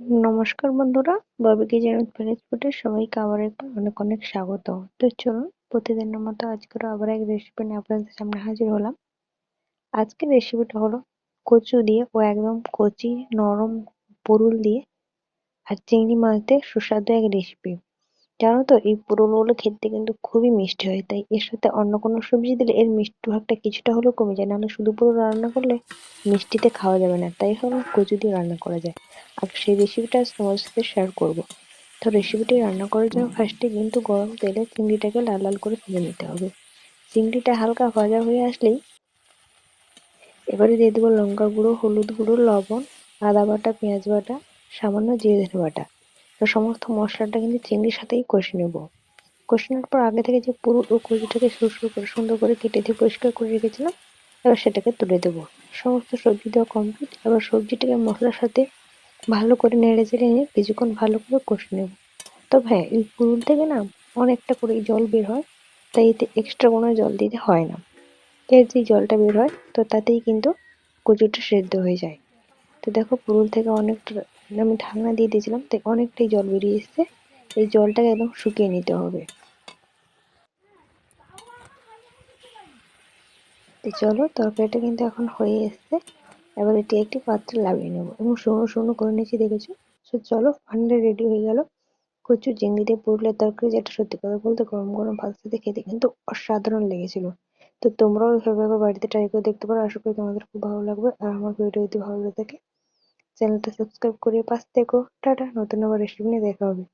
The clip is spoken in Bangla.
নমস্কার বন্ধুরা ববি কিচেন উইথ ফিনিশ ফুডে সবাইকে আবার একবার অনেক অনেক স্বাগত। তো চলুন, প্রতিদিনের মতো আজকেরও আবার এক রেসিপি নিয়ে আপনাদের সামনে হাজির হলাম। আজকের রেসিপিটা হলো কচু দিয়ে ও একদম কচি, নরম পুরুল দিয়ে আর চিংড়ি মাছ দিয়ে সুস্বাদু এক রেসিপি জানো তো, এই পুরোলগুলো খেতে কিন্তু খুবই মিষ্টি হয়, তাই এর সাথে অন্য কোনো সবজি দিলে এর মিষ্টি ভাগটা কিছুটা হলেও কমে যায়, নাহলে শুধু পুরো রান্না করলে মিষ্টিতে খাওয়া যাবে না, তাই হলো কচু দিয়ে রান্না করা যায়। আর সেই রেসিপিটা আজ তোমাদের সাথে শেয়ার করব। তো রেসিপিটি রান্না করার জন্য ফার্স্টে কিন্তু গরম তেলে চিংড়িটাকে লাল লাল করে ভেজে নিতে হবে। চিংড়িটা হালকা ভাজা হয়ে আসলেই এবারে দিয়ে দেবো লঙ্কা গুঁড়ো, হলুদ গুঁড়ো, লবণ, আদা বাটা, পেঁয়াজ বাটা, সামান্য জিরে বাটা। তো সমস্ত মশলাটা কিন্তু চিংড়ির সাথেই কষে নেব। কষানোর পর আগে থেকে যে পুরো ও কচুটাকে সুরসুর করে, সুন্দর করে কেটে দিয়ে পরিষ্কার করে রেখেছিলাম, এবার সেটাকে তুলে দেবো। সমস্ত সবজি দেওয়া কমপ্লিট এবার সবজিটাকে মশলার সাথে ভালো করে নেড়ে চেড়ে নিয়ে কিছুক্ষণ ভালো করে কষে নেব। তবে হ্যাঁ এই পুরুল থেকে না অনেকটা করে জল বের হয়, তাই এতে এক্সট্রা কোনো জল দিতে হয় না। এর যে জলটা বের হয়, তো তাতেই কিন্তু কচুটা সেদ্ধ হয়ে যায়। তো দেখো পুরুল থেকে অনেকটা, আমি ঢাকনা দিয়ে দিয়েছিলাম, তাই অনেকটাই জল বেরিয়ে এসছে। এই জলটাকে একদম শুকিয়ে নিতে হবে। চলো, তরকারিটা কিন্তু এখন হয়ে এসছে। এবার এটি একটি পাত্রে লাগিয়ে নেব। এবং শুকনো শুকনো করে নিয়েছি, দেখেছ? সো চলো ফাইনালি রেডি হয়ে গেল। কচু চিংড়ি দিয়ে পুরুলের তরকারি, যেটা সত্যি কথা বলতে গরম গরম ভাত সাথে খেতে কিন্তু অসাধারণ লেগেছিল। তো তোমরাও এভাবে বাড়িতে ট্রাই করে দেখতে পারো। আশা করি তোমাদের খুব ভালো লাগবে। আর আমার ভিডিও যদি ভালো লাগে থাকে, চ্যানেলটা সাবস্ক্রাইব করে পাশ থেকো। টাটা, নতুন আবার রেসিপি নিয়ে দেখা হবে।